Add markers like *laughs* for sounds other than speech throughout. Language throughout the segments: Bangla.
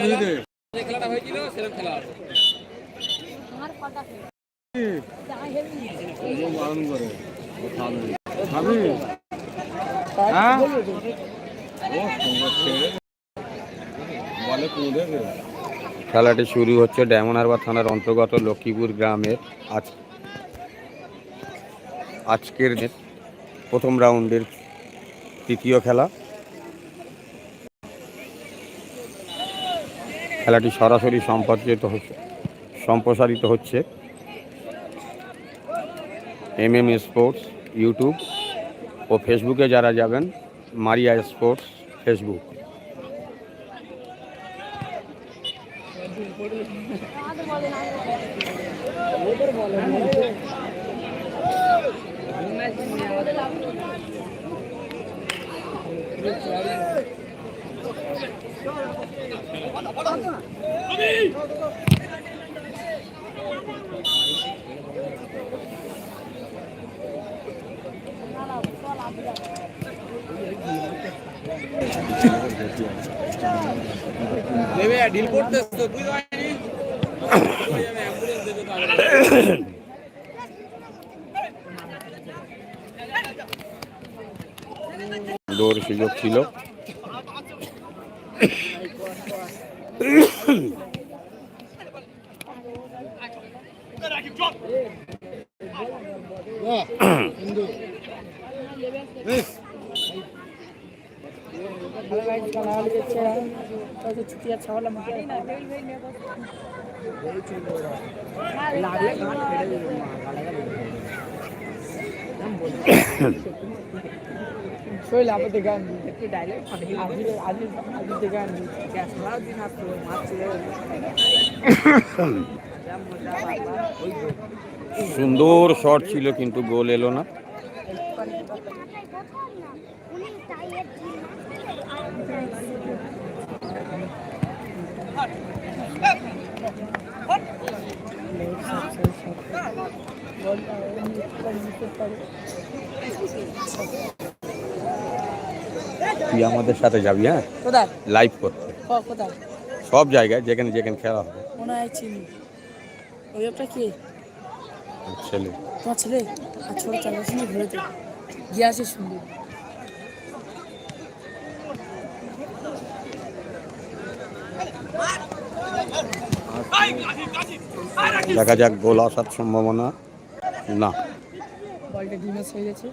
খেলাটা হয়েছিল সেরকম খেলা খেলাটি শুরু হচ্ছে ডায়মন্ড হারবার থানার অন্তর্গত লক্ষ্মীপুর গ্রামের আজ আজকের যে প্রথম রাউন্ডের তৃতীয় খেলা। খেলাটি সরাসরি সম্প্রচারিত হচ্ছে, সম্প্রসারিত হচ্ছে এম এম স্পোর্টস, ইউটিউব ও ফেসবুকে যারা যাবেন, মারিয়া স্পোর্টস, ফেসবুক। দেবে ডিল করতেছ তো তুই অ্যাম্বুলেন্স দেবে তো আগে। দৌড় সুযোগ ছিল শৈল আমাদের গান একটু গান গ্যাস দিন আসতো সুন্দর শট ছিল কিন্তু গোল এলো না তুই আমাদের সাথে যাবি হ্যাঁ? কোথায়? লাইভ করতে। কোথায়? সব জায়গায় যেখানে যেখানে খেলা হবে। মনে হয় চিনি। ওই একটা কে? ছেলে। তোমার ছেলে? আর ছোট চার বছর ঘুরেছে গিয়ে আসে সুন্দর দেখা যাক গোল আসার সম্ভাবনা। না। বলটা ডিমেস হয়ে গেছে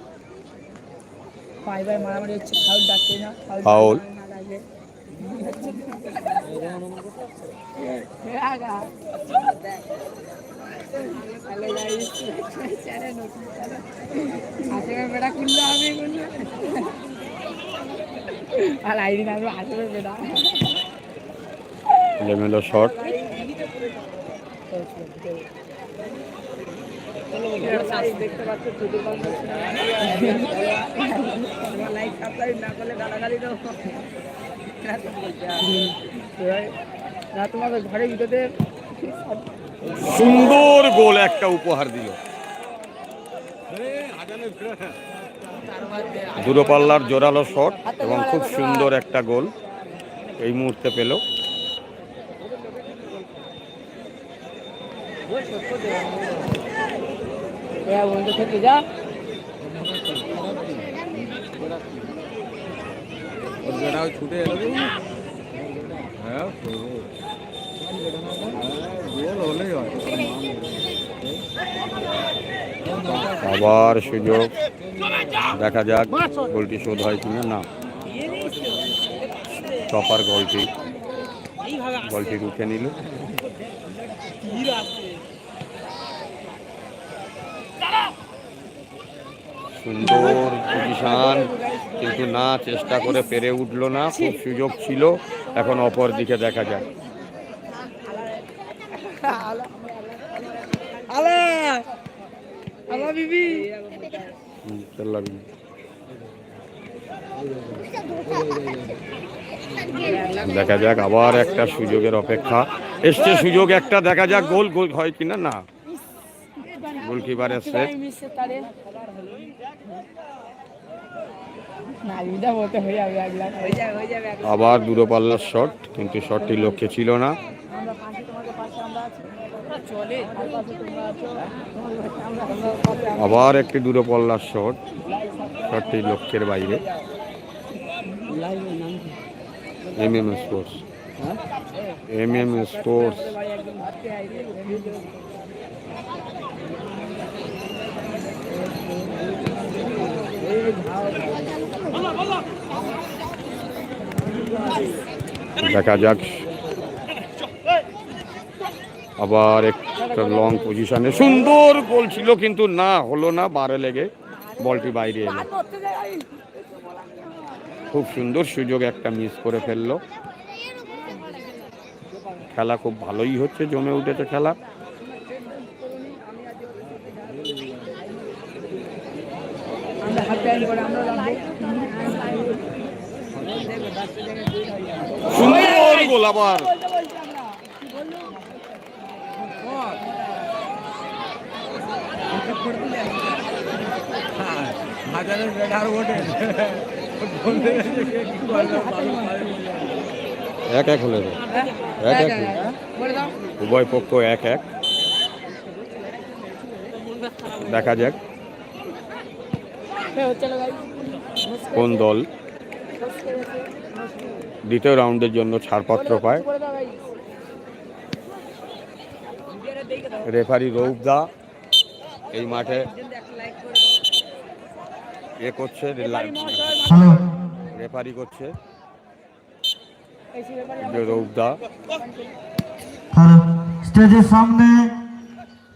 পায়ে মারামারি হচ্ছে ফাউল ডাকছে না বেটা। লেমেলো শট। তোমাদের সুন্দর গোল একটা উপহার দিল। দূরপাল্লার জোরালো শট এবং খুব সুন্দর একটা গোল এই মুহূর্তে পেল। বন্ধু থেকে যা। ছুটে এলো হ্যাঁ হলেই হয় আবার সুযোগ। দেখা যাক গোলটি শোধ হয় কিনা। না। টপার গোলটি গোলটি রুখে নিল। সুন্দর পজিশন কিন্তু না চেষ্টা করে পেরে উঠল না খুব সুযোগ ছিল। এখন অপর দিকে দেখা না। দেখা যাক আবার একটা সুযোগের অপেক্ষা। এসছে সুযোগ একটা দেখা যাক গোল গোল হয় কিনা? না। হয়ে যাবে আবার দূরপাল্লার শট কিন্তু শটটি লক্ষ্যে ছিল না। আছি। আছো। আবার একটি দূরপাল্লার শট শটটি লক্ষ্যের বাইরে। M M sports M M sports দেখা যাক। আবার একটা লং পজিশনে সুন্দর গোল ছিল কিন্তু না, হলো না, বারে লেগে বলটি বাইরে এলো। খুব সুন্দর সুযোগ একটা মিস করে ফেলল। খেলা খুব ভালোই হচ্ছে, জমে উঠেছে খেলা। আমরা সুন্দর গোল আবার। হাজারের বেড়ার ওঠে এক এক হলে এক এক উভয় পক্ষ এক এক। দেখা যাক। কোন দল? দ্বিতীয় রাউন্ডের জন্য ছাড়পত্র পায়। রেফারি দাও দা, এই মাঠে এ করছে রেফারি করছে। রৌবদা হ্যালো, স্টেজের সামনে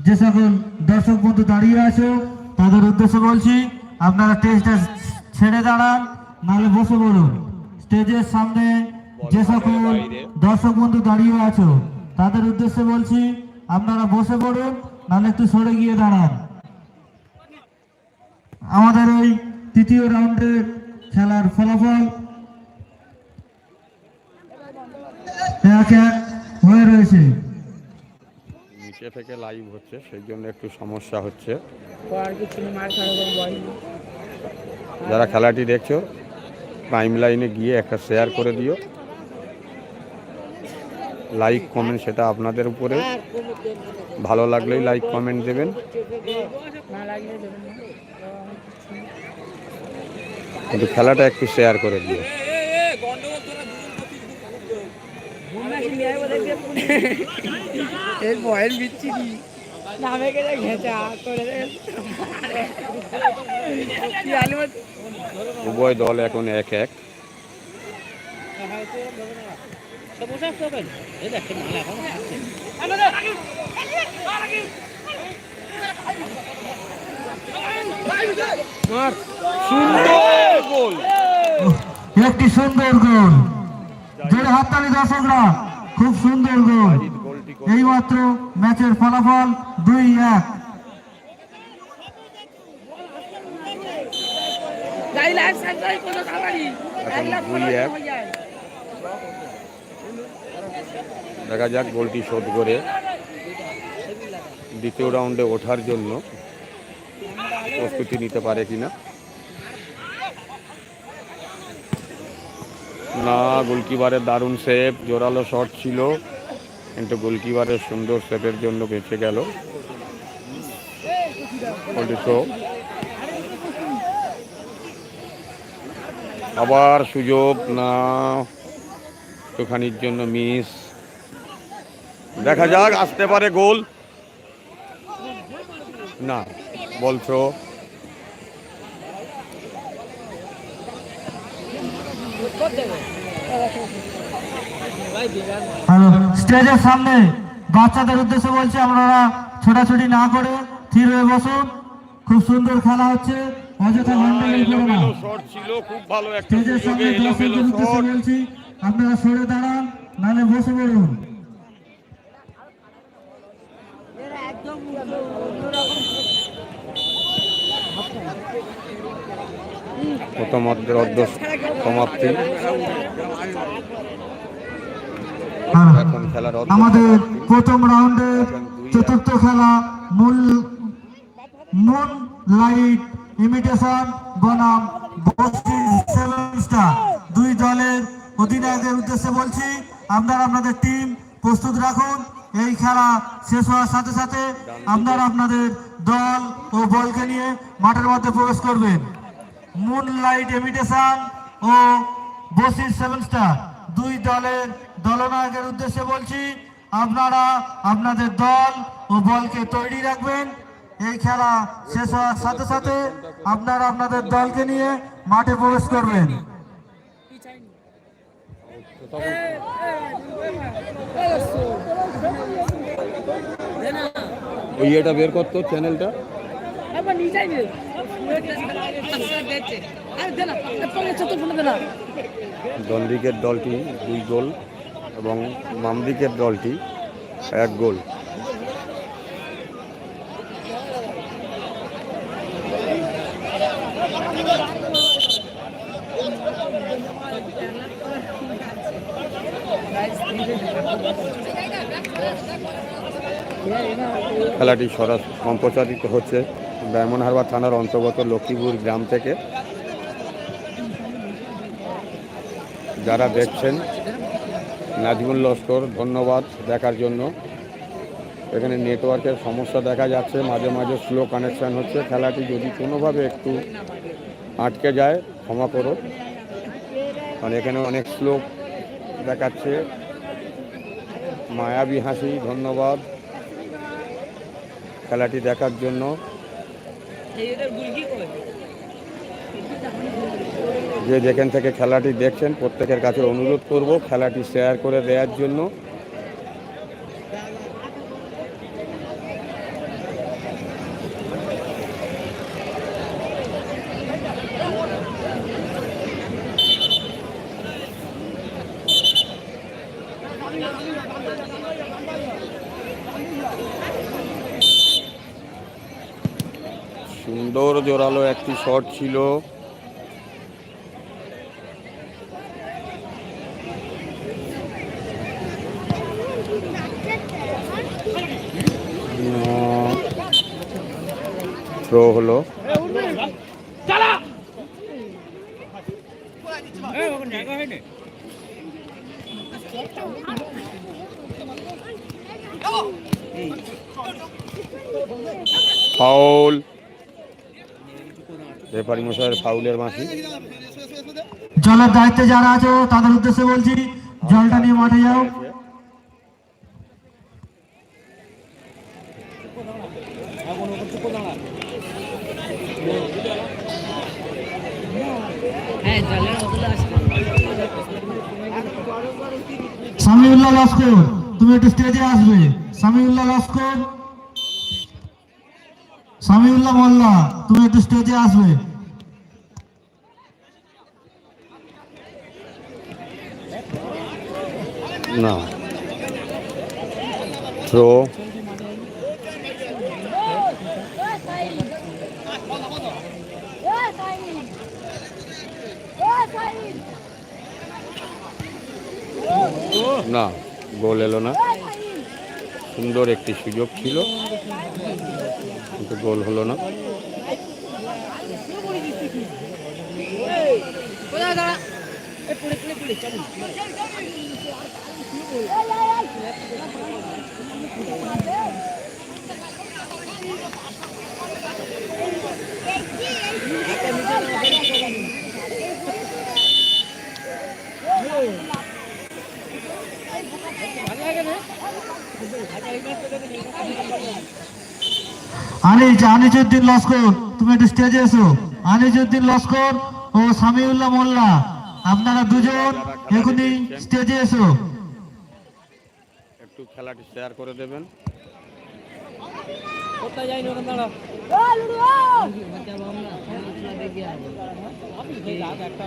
যে সকল দর্শক বন্ধু দাঁড়িয়ে আছো, তাদের উদ্দেশ্যে বলছি আপনারা স্টেজটা ছেড়ে দাঁড়ান নাহলে বসে পড়ুন। স্টেজের সামনে যে সকল দর্শক বন্ধু দাঁড়িয়ে আছো তাদের উদ্দেশ্যে বলছি আপনারা বসে পড়ুন নাহলে একটু সরে গিয়ে দাঁড়ান। আমাদের ওই তৃতীয় রাউন্ডের খেলার ফলাফল এক এক হয়ে রয়েছে। থেকে লাইভ হচ্ছে সেই জন্য একটু সমস্যা হচ্ছে। যারা খেলাটি দেখছ টাইম লাইনে গিয়ে একটা শেয়ার করে দিও। লাইক কমেন্ট সেটা আপনাদের উপরে। ভালো লাগলেই লাইক কমেন্ট দেবেন। কিন্তু খেলাটা একটু শেয়ার করে দিও। *laughs* এর বয়েল বিচ্ছি কি? নামে গেলে ঘেঁচা করে উভয় দল এখন এক এক। সুন্দর গোল। একটি সুন্দর গোল। জোরে হাততালি দর্শকরা খুব সুন্দর গোল। এইমাত্র ম্যাচের ফলাফল দুই এক। দেখা যাক গোলটি শোধ করে দ্বিতীয় রাউন্ডে ওঠার জন্য প্রস্তুতি নিতে পারে কিনা। না গোলকিপারের দারুণ সেভ, জোরালো শট ছিল, কিন্তু গোলকিপারের সুন্দর সেভের জন্য বেঁচে গেল। আবার সুযোগ, না, একটুখানির জন্য মিস দেখা যাক, আসতে পারে গোল। না বলছো হ্যালো স্টেজের সামনে বাচ্চাদের উদ্দেশ্যে বলছি আপনারা ছোটাছুটি না করে স্থির হয়ে বসুন। খুব সুন্দর খেলা হচ্ছে। অযথা গন্ডগোল করো না। ছিল খুব ভালো একটা স্টেজের সামনে দর্শকদের উদ্দেশ্যে বলছি আপনারা সরে দাঁড়ান নাহলে বসে পড়ুন। প্রথম অর্ধের অর্ধ সমাপ্তি। আমাদের প্রথম রাউন্ডের চতুর্থ খেলা মূল মুন লাইট ইমিটেশন বনাম দুই দলের অধিনায়কের উদ্দেশ্যে বলছি, আপনারা আপনাদের টিম প্রস্তুত রাখুন। এই খেলা শেষ হওয়ার সাথে সাথে আপনারা আপনাদের দল ও বলকে নিয়ে মাঠের মধ্যে প্রবেশ করবেন। মুন লাইট ইমিটেশন ও বসির সেভেন স্টার দুই দলের দলনায়কের উদ্দেশ্যে বলছি আপনারা আপনাদের দল ও বলকে তৈরি রাখবেন। এই খেলা শেষ হওয়ার সাথে সাথে আপনারা আপনাদের দলকে নিয়ে মাঠে প্রবেশ করবেন। ওই এটা বের করতো চ্যানেলটা একবার নিজেই নে আরে দে না পরে ছোট ফোন দে না ডান দিকের দলটি দুই গোল এবং বাম দিকের দলটি এক গোল। খেলাটি সরাস সম্প্রচারিত হচ্ছে। ডায়মন্ড হারবার থানার অন্তর্গত লক্ষ্মীপুর গ্রাম থেকে। যারা দেখছেন, নাজমুল লস্কর, ধন্যবাদ দেখার জন্য। এখানে নেটওয়ার্কের সমস্যা দেখা যাচ্ছে, মাঝে মাঝে স্লো কানেকশান হচ্ছে। খেলাটি যদি কোনোভাবে একটু আটকে যায়, ক্ষমা করো। কারণ এখানে অনেক স্লো দেখাচ্ছে। মায়াবী হাসি, ধন্যবাদ। খেলাটি দেখার জন্য যে যেখান থেকে খেলাটি দেখছেন প্রত্যেকের কাছে অনুরোধ করব খেলাটি শেয়ার করে দেওয়ার জন্য। জোরালো একটি শট ছিল। থ্রো হলো। ফাউল রেফারি মশাইয়ের ফাউলের মাসি জলের দায়িত্বে যারা আছে, তাদের উদ্দেশ্যে বলছি, জলটা নিয়ে মাঠে যাও। সামিউল্লাহ লস্কর, তুমি একটু স্টেজে আসবে। সামিউল্লাহ লস্কর সামিউল্লাহ মোল্লা, তুমি একটু স্টেজে আসবে। না। না, গোল এলো না। সুন্দর একটি সুযোগ ছিল। কিন্তু গোল হলো না আনিস আনিসুদ্দিন লস্কর তুমি একটু স্টেজে এসো। আনিসুদ্দিন লস্কর ও সামিউল্লাহ মোল্লা আপনারা দুজন এখনই স্টেজে এসো। একটু খেলাটি শেয়ার করে দেবেন। কোথায় যাই না দাঁড়া একটা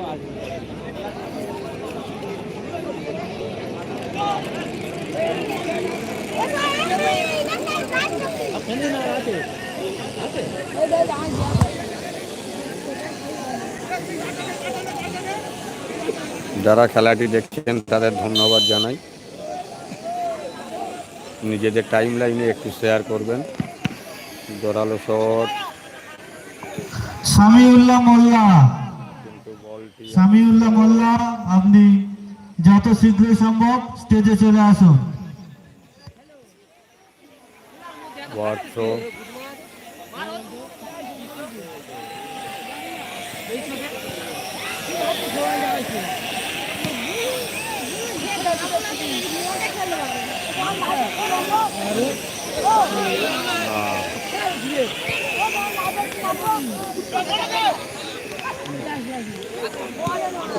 যারা খেলাটি দেখছেন তাদের ধন্যবাদ জানাই। নিজেদের টাইম লাইনে একটু শেয়ার করবেন। জোরালো শট সামিউল্লাহ মোল্লা। সামিউল্লাহ মোল্লা আপনি যত শীঘ্রই সম্ভব স্টেজে চলে আসুন।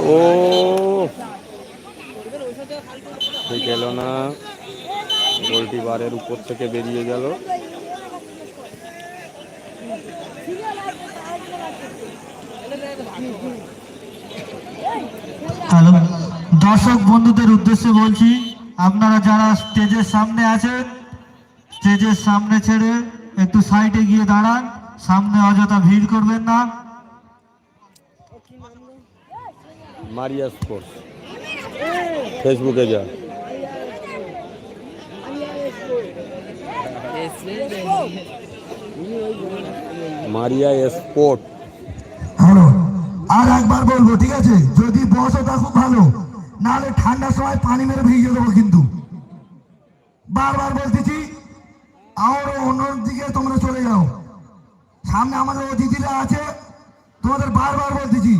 ও ঠিক এলো না। গোলটি বারের উপর থেকে বেরিয়ে গেল। হ্যালো দর্শক বন্ধুদের উদ্দেশ্যে বলছি আপনারা যারা স্টেজের সামনে আছেন স্টেজের সামনে ছেড়ে একটু সাইডে গিয়ে দাঁড়ান সামনে অযথা ভিড় করবেন না। Maria sports. ফেসবুকে যা। মারিয়া স্পোর্ট হ্যালো আর একবার বলব, ঠিক আছে? যদি বসো তা খুব ভালো। নাহলে ঠান্ডার সময় পানি মেরে ভিজিয়ে দেবো কিন্তু। বারবার বলতেছি, আরও অন্য দিকে তোমরা চলে যাও। সামনে আমাদের অতিথিরা আছে, তোমাদের বারবার বলতেছি।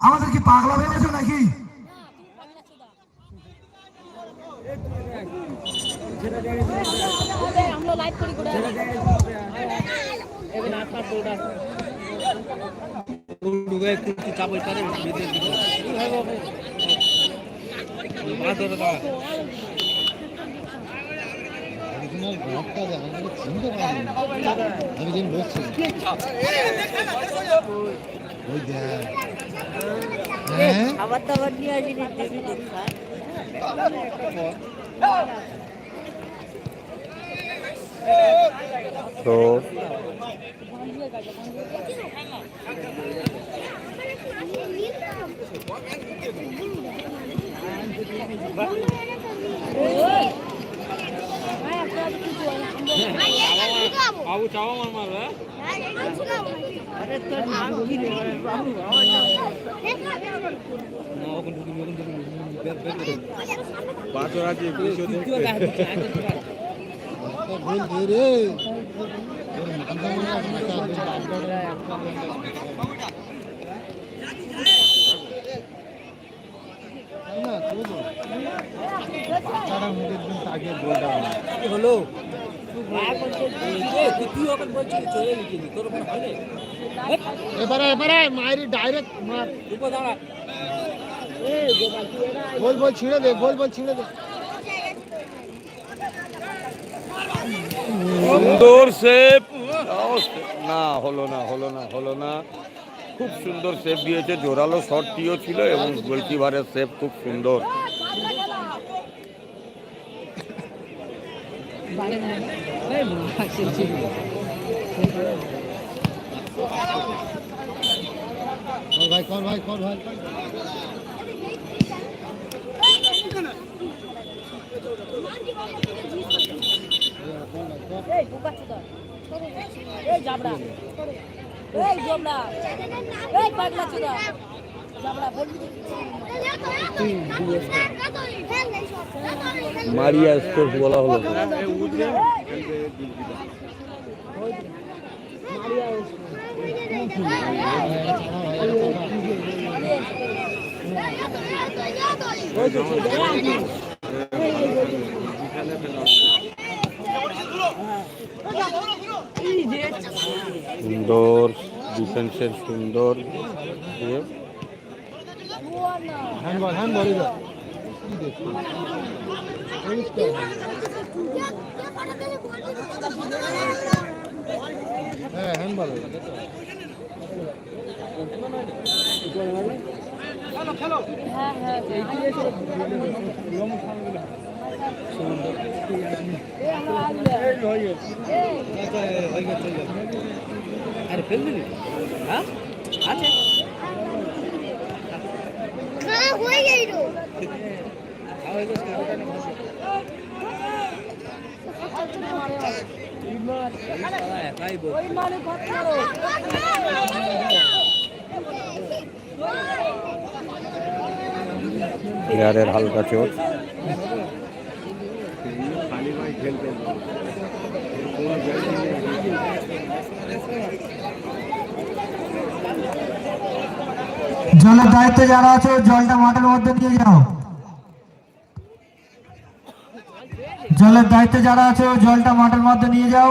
আমাদের কি পাগলা ভেবেছো নাকি আমরা লাইভ করি করে ঢুকে কুর্তি চাপই তারে ভিতরে দিকে মাছ ধরে দাঁড়া খাবার দাবার নিয়ে দেখি তো বাবু চাওয়া মার মারবে আরে তোর নাম কি রে বাবু না ওখান থেকে ওখান থেকে বের বের করে পাঁচশো আছে দুশো হলো এবারে এবারে মায়ের ডাইরেক্ট মার। বল বল ছিঁড়ে দে বল বল ছিঁড়ে দে। সুন্দর সেপ না হলো না হলো না হলো না। খুব সুন্দর সেপ দিয়েছে জোরালো শটটিও ছিল এবং গোলকিপারের সেপ খুব সুন্দর। ভাই কর ভাই কর ভাই। মারিয়া স্পোর্টস বলা হলো সুন্দর ডিফেন্সের সুন্দর ইয়ে। হ্যান্ড বল হ্যান্ড বল এটা হ্যাঁ হ্যাঁ হ্যাঁ আরে ফেলবি? হ্যাঁ আছে একাই বল ওই মানে করো হালকা চোট জলের দায়িত্বে যারা আছো, জলটা মাঠের মধ্যে নিয়ে যাও। জলের দায়িত্বে যারা আছো, জলটা মাঠের মধ্যে নিয়ে যাও।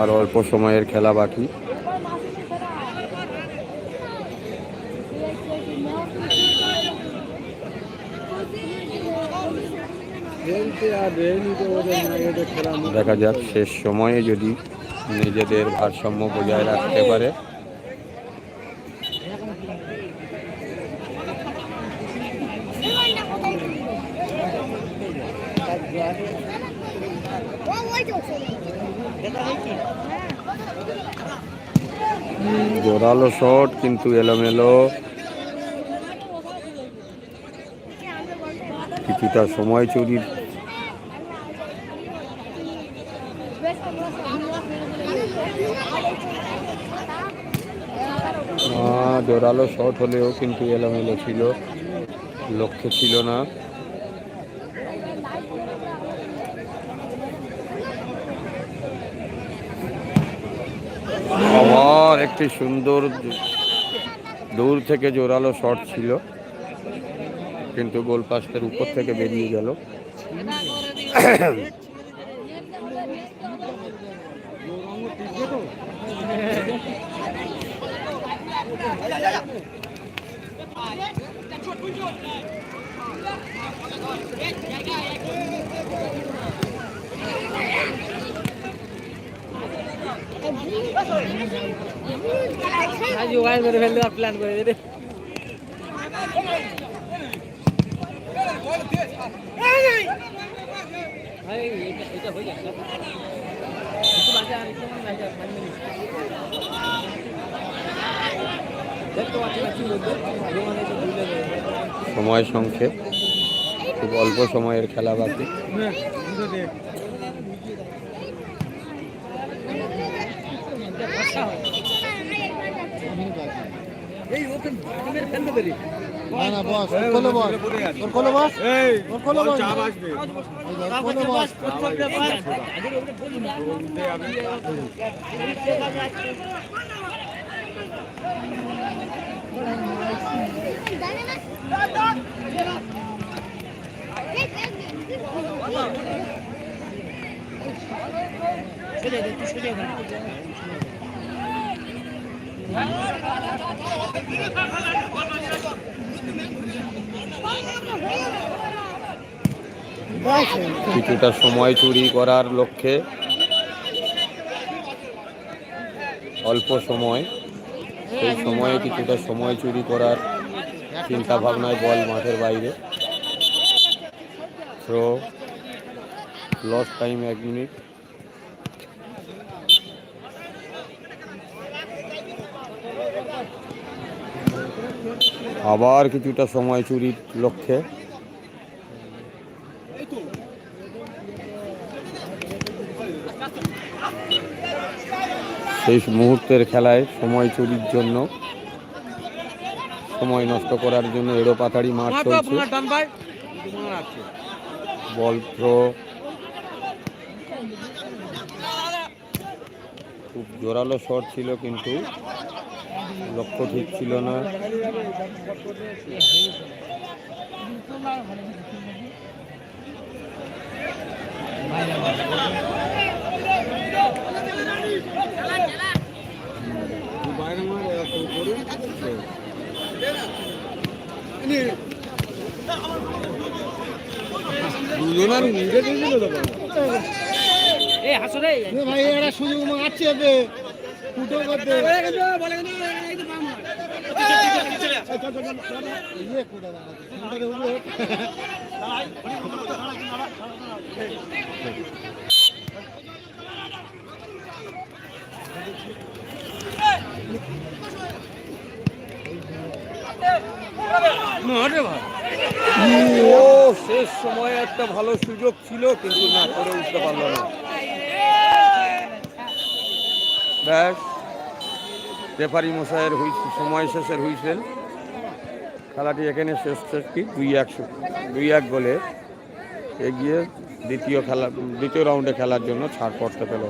আর অল্প সময়ের খেলা বাকি। দেখা যাক, শেষ সময়ে যদি নিজেদের ভারসাম্য বজায় রাখতে পারে। জোরালো শট, কিন্তু এলোমেলো। কিছুটা সময় চুরির জোরালো শট হলেও কিন্তু এলোমেলো ছিল। লক্ষ্যে ছিল না। একটি সুন্দর দূর থেকে জোরালো শট ছিল। কিন্তু গোল পাস্টের উপর থেকে বেরিয়ে গেল জোগাড় করে ফেলতে প্ল্যান করে দিতে ভাই এটা এটা হয়ে যাচ্ছে একটু বাজে আর একটু মনে লাগে ফাইভ মিনিট দেখতে পাচ্ছি না কি বলতে আগে মানে তো ভুলে যাবে সময় সংক্ষেপ খুব অল্প সময়ের খেলা বাকি না না বস ওর কিছুটা সময় চুরি করার লক্ষ্যে অল্প সময়। সেই সময়ে কিছুটা সময় চুরি করার চিন্তা ভাবনায় বল মাঠের বাইরে। থ্রো লস টাইম এক মিনিট। আবার কিছুটা সময় চুরির লক্ষ্যে। শেষ মুহূর্তের খেলায় সময় চুরির জন্য সময় নষ্ট করার জন্য এড়ো পাতাড়ি মাঠ মার চলছে। Ball throw. খুব জোরালো শট ছিল কিন্তু লক্ষ্য ঠিক ছিল না। দুজনার নিজে দিয়েছিল তো এই হাসো রে। এ ভাই এরা সুযোগ মারছে ফুটো করতে ইয়ে কোথা দাঁড়াচ্ছে? ফুটোতে উঠবে। মারে ভাই ও শেষ সময়ে একটা ভালো সুযোগ ছিল কিন্তু না করে উঠতে পারল না। ব্যাস। রেফারি মশাইয়ের হুইসেল সময় শেষের হুইসেল। খেলাটি এখানে শেষ কি? দুই এক দুই এক গোলে এগিয়ে দ্বিতীয় খেলা, দ্বিতীয় রাউন্ডে খেলার জন্য ছাড় পড়তে পেল।